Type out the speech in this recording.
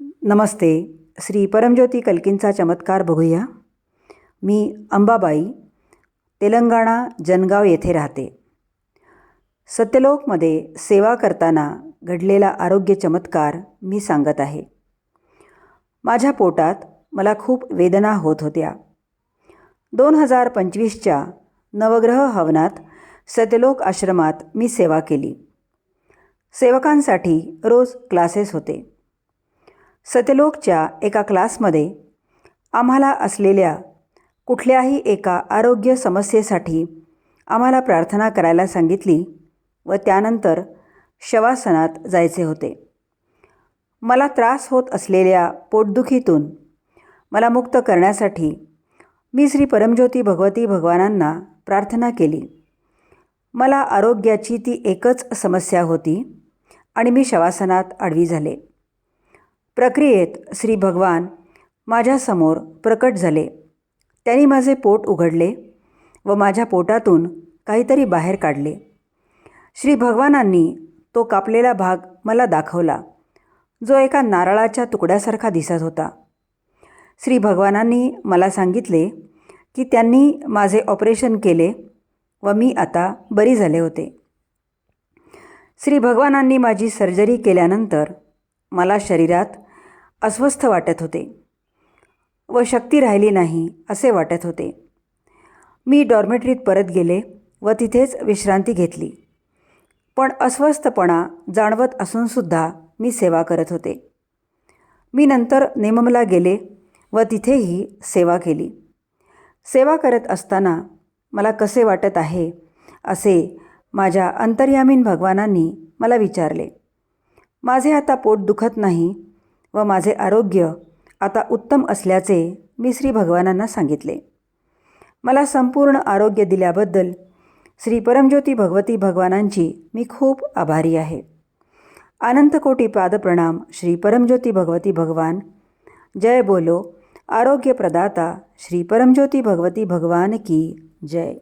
नमस्ते. श्री परमज्योती कल्कींचा चमत्कार बघूया. मी अंबाबाई तेलंगणा जनगाव येथे राहते. सत्यलोकमध्ये सेवा करताना घडलेला आरोग्य चमत्कार मी सांगत आहे. माझ्या पोटात मला खूप वेदना होत होत्या. दोन हजार पंचवीसच्या नवग्रह हवनात सत्यलोक आश्रमात मी सेवा केली. सेवकांसाठी रोज क्लासेस होते. सत्यलोकच्या एका क्लासमध्ये आम्हाला असलेल्या कुठल्याही एका आरोग्य समस्येसाठी आम्हाला प्रार्थना करायला सांगितली व त्यानंतर शवासनात जायचे होते. मला त्रास होत असलेल्या पोटदुखीतून मला मुक्त करण्यासाठी मी श्री परमज्योती भगवती भगवानांना प्रार्थना केली. मला आरोग्याची ती एकच समस्या होती आणि मी शवासनात आडवी झाले. प्रक्रियेत श्री भगवान माझ्यासमोर प्रकट झाले. त्यांनी माझे पोट उघडले व माझ्या पोटातून काहीतरी बाहेर काढले. श्री भगवानांनी तो कापलेला भाग मला दाखवला जो एका नारळाच्या तुकड्यासारखा दिसत होता. श्री भगवानांनी मला सांगितले की त्यांनी माझे ऑपरेशन केले व मी आता बरी झाले होते. श्री भगवानांनी माझी सर्जरी केल्यानंतर मला शरीरात अस्वस्थ वाटत होते. व शक्ती राहिली नाही असे वाटत होते. मी डॉर्मेटरीत परत गेले व तिथेच विश्रांती घेतली. पण अस्वस्थपणा जाणवत असूनसुद्धा मी सेवा करत होते. मी नंतर नेममला गेले व तिथेही सेवा केली. सेवा करत असताना मला कसे वाटत आहे असे माझ्या अंतर्यामीन भगवानांनी मला विचारले. माझे आता पोट दुखत नाही व माझे आरोग्य आता उत्तम असल्याचे मी श्री भगवानांना सांगितले. मला संपूर्ण आरोग्य दिल्याबद्दल श्री परमज्योती भगवती भगवानांची मी खूप आभारी आहे. अनंतकोटी पादप्रणाम श्री परमज्योती भगवती भगवान. जय बोलो आरोग्य प्रदाता श्री परमज्योती भगवती भगवान की जय.